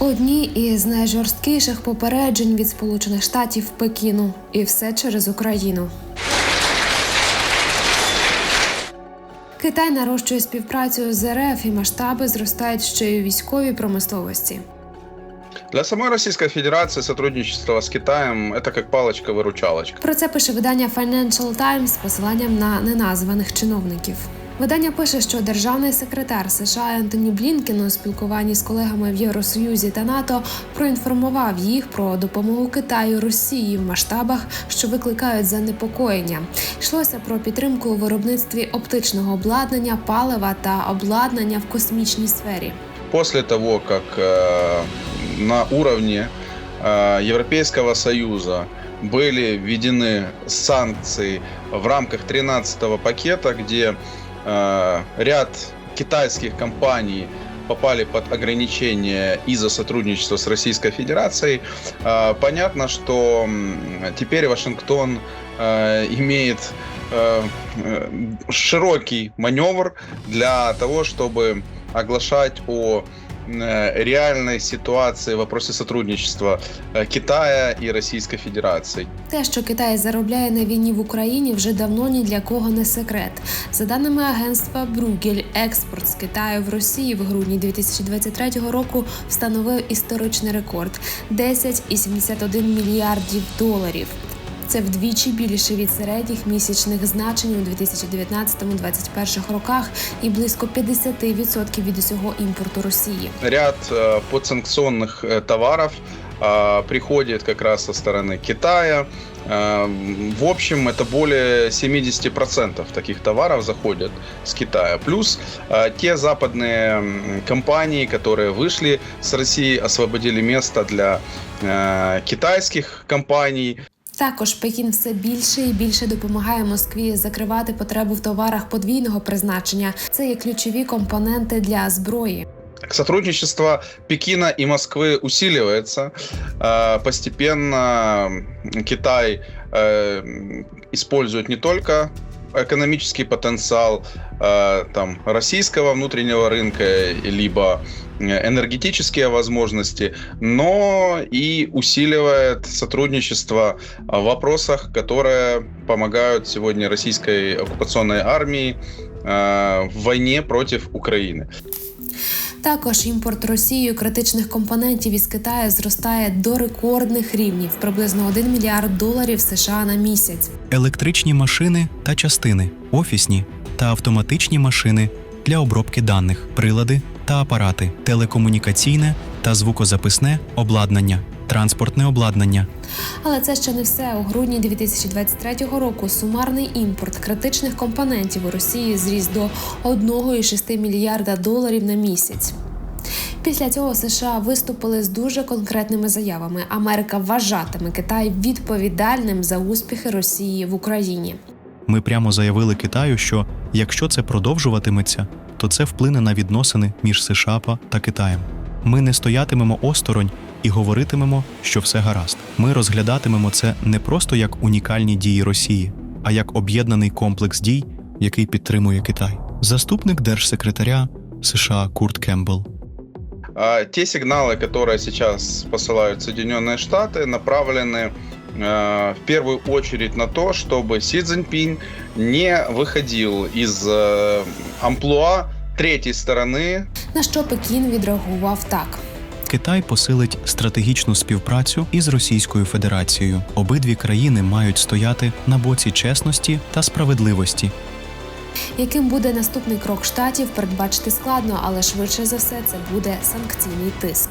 Одні із найжорсткіших попереджень від Сполучених Штатів Пекіну, і все через Україну. Китай нарощує співпрацю з РФ і масштаби зростають ще й у військовій промисловості. Для самой Российской Федерации сотрудничество с Китаем это как палочка-выручалочка. Про це пише видання Financial Times з посиланням на неназваних чиновників. Видання пише, що державний секретар США Ентоні Блінкен у спілкуванні з колегами в Євросоюзі та НАТО проінформував їх про допомогу Китаю Росії в масштабах, що викликають занепокоєння. Йшлося про підтримку у виробництві оптичного обладнання, палива та обладнання в космічній сфері. После того, как э, на уровне э, Европейского Союза были введены санкции в рамках 13 пакета, где э, ряд китайских компаний попали под ограничения из-за сотрудничества с Российской Федерацией, э, понятно, что теперь Вашингтон э, имеет э, э, широкий маневр для того, чтобы оглашать о э, реальной ситуации в вопросе сотрудничества э, Китая и Российской Федерации. Те, що Китай заробляє на війні в Україні, вже давно ні для кого не секрет. За даними агентства Брюгель, експорт з Китаю в Росії в грудні 2023 року встановив історичний рекорд 10,71 мільярдів доларів. Це вдвічі більше від середніх місячних значень у 2019-2021 роках і близько 50% від усього імпорту Росії. Ряд э, подсанкционных э, товаров э, приходит как раз со стороны Китая. Э, В общем, это более 70% таких товаров заходят с Китая. Плюс э, те западные м, компании, которые вышли с России, освободили место для э, китайских компаний. Також Пекін все більше і більше допомагає Москві закривати потребу в товарах подвійного призначення. Це є ключові компоненти для зброї. Сотрудничество Пекина и Москвы усиливается. Э, Постепенно Китай э, использует не только экономический потенциал э, там, российского внутреннего рынка, либо э, энергетические возможности, но и усиливает сотрудничество в вопросах, которые помогают сегодня российской оккупационной армии э, в войне против Украины. Також імпорт Росією критичних компонентів із Китаю зростає до рекордних рівнів приблизно 1 мільярд доларів США на місяць. електричні машини та частини, офісні та автоматичні машини для обробки даних, прилади та апарати, телекомунікаційне та звукозаписне обладнання, транспортне обладнання, Але це ще не все. У грудні 2023 року сумарний імпорт критичних компонентів у Росії зріс до 1,6 мільярда доларів на місяць. Після цього США виступили з дуже конкретними заявами. Америка вважатиме Китай відповідальним за успіхи Росії в Україні. Ми прямо заявили Китаю, що якщо це продовжуватиметься, то це вплине на відносини між США та Китаєм. Ми не стоятимемо осторонь і говоритимемо, що все гаразд. Ми розглядатимемо це не просто як унікальні дії Росії, а як об'єднаний комплекс дій, який підтримує Китай. Заступник держсекретаря США Курт Кембл. А Те сигналы, которые сейчас посылают Соединенные Штаты, направлены э, в первую очередь на то, чтобы Си Цзиньпинь не выходил из э, амплуа третьей стороны, На що Пекін відреагував так. Китай посилить стратегічну співпрацю із Російською Федерацією. Обидві країни мають стояти на боці чесності та справедливості. Яким буде наступний крок штатів, передбачити складно, але швидше за все це буде санкційний тиск.